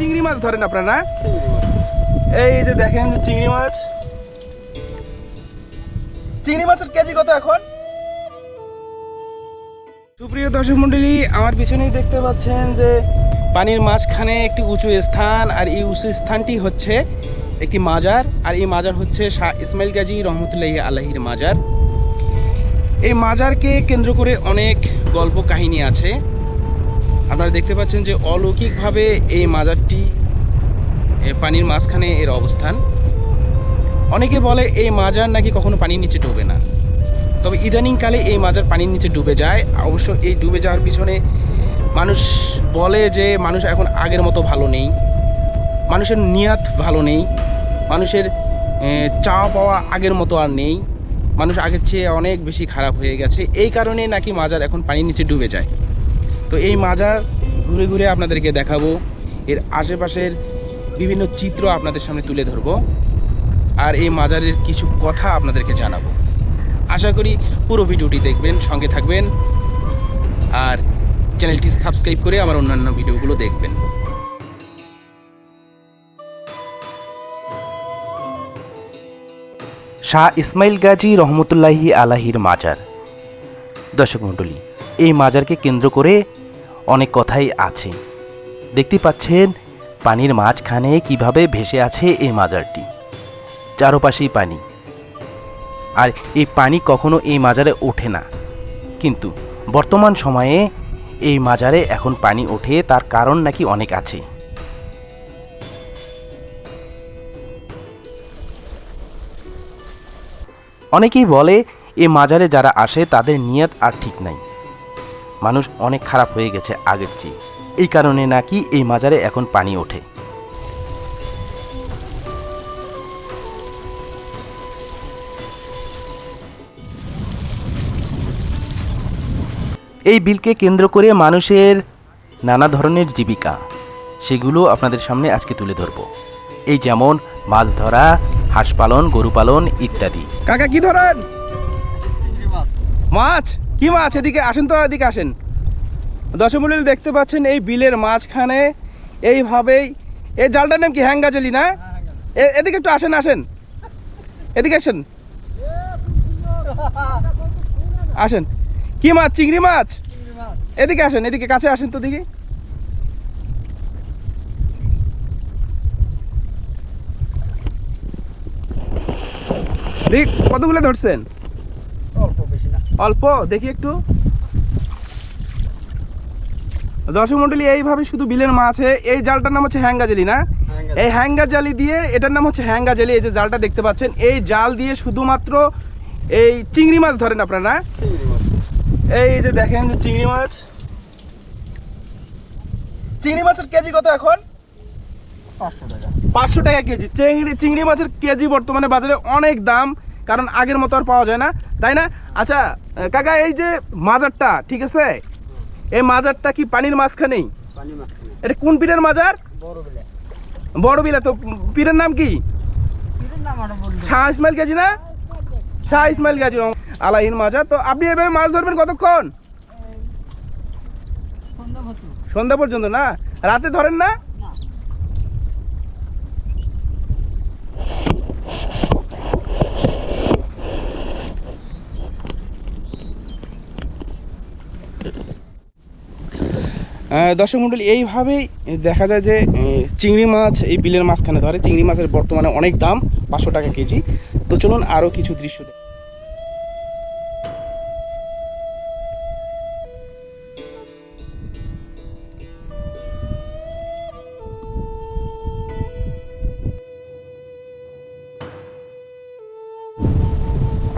চিংড়ি মাছ ধরেন আপনারা। না এই যে দেখেন যে চিংড়ি মাছ। চিংড়ি মাছের কেজি কত এখন? সুপ্রিয় দর্শক মন্ডলী আমার পিছনেই দেখতে পাচ্ছেন যে পানির মাঝখানে একটি উঁচু স্থান আর এই উঁচু স্থানটি হচ্ছে একটি মাজার। আর এই মাজার হচ্ছে শাহ ইসমাইল গাজী রহমতুল্লাহ আলাহির মাজার। এই মাজারকে কেন্দ্র করে অনেক গল্প কাহিনী আছে। আপনারা দেখতে পাচ্ছেন যে অলৌকিকভাবে এই মাজারটি পানির মাঝখানে এর অবস্থান। অনেকে বলে এই মাজার নাকি কখনো পানির নিচে ডোবে না। তবে ইদানিংকালে এই মাজার পানির নিচে ডুবে যায়। অবশ্য এই ডুবে যাওয়ার পিছনে মানুষ বলে যে মানুষ এখন আগের মতো ভালো নেই। মানুষের নিয়াত ভালো নেই। মানুষের চাওয়া পাওয়া আগের মতো আর নেই। মানুষ আগের চেয়ে অনেক বেশি খারাপ হয়ে গেছে। এই কারণে নাকি মাজার এখন পানির নিচে ডুবে যায়। তো এই মাজার ঘুরে ঘুরে আপনাদেরকে দেখাবো। এর আশেপাশের বিভিন্ন চিত্র আপনাদের সামনে তুলে ধরবো। আর এই মাজারের কিছু কথা আপনাদেরকে জানাব। আশা করি পুরো ভিডিওটি দেখবেন, সঙ্গে থাকবেন। আর চ্যানেলটি সাবস্ক্রাইব করে আমার অন্যান্য ভিডিওগুলো দেখবেন। শাহ ইসমাইল গাজী রহমতুল্লাহি আলাহির মাজার। দর্শক মণ্ডলী, এই মাজারকে কেন্দ্র করে অনেক কথাই আছে। দেখতে পাচ্ছেন পানির মাঝখানে কীভাবে ভেসে আছে এই মাজারটি। চারপাশেই পানি। আর এই পানি কখনো এই মাজারে ওঠে না। কিন্তু বর্তমান সময়ে এই মাজারে এখন পানি ওঠে, তার কারণ নাকি অনেক আছে। অনেকেই বলে, এ মাজারে যারা আসে, তাদের নিয়ত আর ঠিক নাই। মানুষ অনেক খারাপ হয়ে গেছে আগের চেয়ে। এই কারণে নাকি এই মাজারে এখন পানি ওঠে। এই বিলকে কেন্দ্র করে মানুষের নানা ধরনের জীবিকা, সেগুলো আপনাদের সামনে আজকে তুলে ধরব। এই যেমন মাছ ধরা, হাঁস পালন, গরু পালন ইত্যাদি। কাকা, কি ধরেন? মাছ? কি মাছ? এদিকে আসেন তো, এদিকে আসেন। দশমূল্য দেখতে পাচ্ছেন এই বিলের মাঝখানে। এইভাবেই। এই জালটার নাম কি? হ্যাঙ্গাজালি, না? এদিকে একটু আসেন আসেন। এদিকে আসেন। আসেন। কি মাছ? চিংড়ি মাছ? এদিকে আসেন, এদিকে, কাছে আসেন তো দেখি, কতগুলো ধরছেন? অল্প দেখি একটু। দর্শক মন্ডলী এইভাবে শুধু বিলের মাছে এই জালটার নাম হচ্ছে হ্যাঙ্গা জালি না? এই হ্যাঙ্গা জালি দিয়ে এটার নাম হচ্ছে হ্যাঙ্গা জালি। এই যে জালটা দেখতে পাচ্ছেন এই জাল দিয়ে শুধুমাত্র এই চিংড়ি মাছ ধরেন আপনারা না? এই যে দেখেন যে চিংড়ি মাছ। চিংড়ি মাছের কেজি কত এখন? পাঁচশো টাকা। পাঁচশো টাকা কেজি। চিংড়ি চিংড়ি মাছের কেজি বর্তমানে বাজারে অনেক দাম। কারণ আগের মতো আর পাওয়া যায় না তাই না? আচ্ছা কাকা এই যে মাজারটা ঠিক আছে? এই মাজারটা কি পানির মাঝখানেই এটা কোন পীরের মাজার? বড় বিলে। তো পীরের নাম কি? শাহ ইসমাইল গাজী না? শাহ ইসমাইল গাজী আলাহিন মাজার। তো আপনি এভাবে মাছ ধরবেন কতক্ষণ? সন্ধ্যা পর্যন্ত না? রাতে ধরেন না? দর্শক মণ্ডলী এইভাবেই দেখা যায় যে চিংড়ি মাছ এই বিলের মাঝখানে ধরে। চিংড়ি মাছের বর্তমানে অনেক দাম, পাঁচশো টাকা কেজি। তো চলুন আরও কিছু দৃশ্য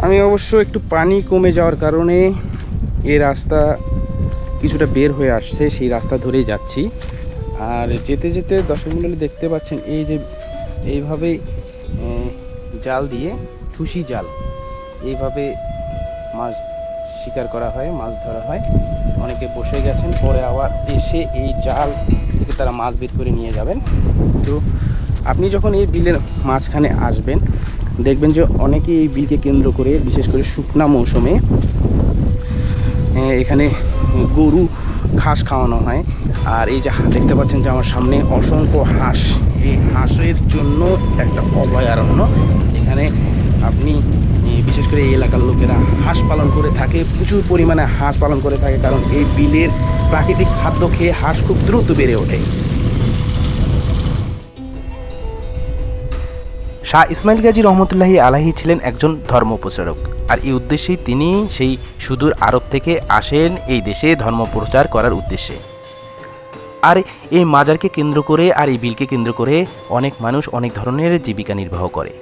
আমি অবশ্য একটু পানি কমে যাওয়ার কারণে এই রাস্তা কিছুটা বের হয়ে আসছে, সেই রাস্তা ধরেই যাচ্ছি। আর যেতে যেতে দর্শক মণ্ডলী দেখতে পাচ্ছেন, এই যে এইভাবেই জাল দিয়ে, ঠুসি জাল, এইভাবে মাছ শিকার করা হয়, মাছ ধরা হয়। অনেকে বসে গেছেন, পরে আবার এসে এই জাল থেকে তারা মাছ বের করে নিয়ে যাবেন। তো আপনি যখন এই বিলের মাঝখানে আসবেন, দেখবেন যে অনেকেই এই বিলকে কেন্দ্র করে, বিশেষ করে শুকনা মৌসুমে এখানে গরু ঘাস খাওয়ানো হয়। আর এই যে দেখতে পাচ্ছেন যে আমার সামনে অসংখ্য হাঁস। এই হাঁসের জন্য একটা অভয়ারণ্য। এখানে আপনি বিশেষ করে এই এলাকার লোকেরা হাঁস পালন করে থাকে, প্রচুর পরিমাণে হাঁস পালন করে থাকে, কারণ এই বিলের প্রাকৃতিক খাদ্য খেয়ে হাঁস খুব দ্রুত বেড়ে ওঠে। শাহ ইসমাইল গাজী রহমতুল্লাহি আলাহি ছিলেন একজন ধর্মপ্রচারক। আর এই উদ্দেশ্যেই তিনি সেই সুদূর আরব থেকে আসেন এই দেশে ধর্ম প্রচার করার উদ্দেশ্যে। আর এই মাজারকে কেন্দ্র করে আর এই বিলকে কেন্দ্র করে অনেক মানুষ অনেক ধরনের জীবিকা নির্বাহ করে।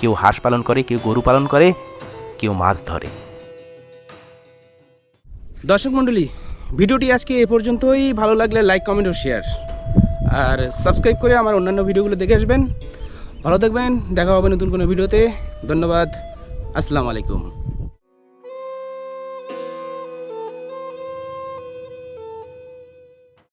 কেউ হাঁস পালন করে, কেউ গরু পালন করে, কেউ মাছ ধরে। দর্শক মণ্ডলী, ভিডিওটি আজকে এ পর্যন্তই। ভালো লাগলে লাইক, কমেন্ট ও শেয়ার। আর সাবস্ক্রাইব করে আমার অন্যান্য ভিডিওগুলো দেখে আসবেন। ভালো থাকবেন দেখা হবে নতুন কোনো ভিডিওতে। ধন্যবাদ আসসালামু আলাইকুম।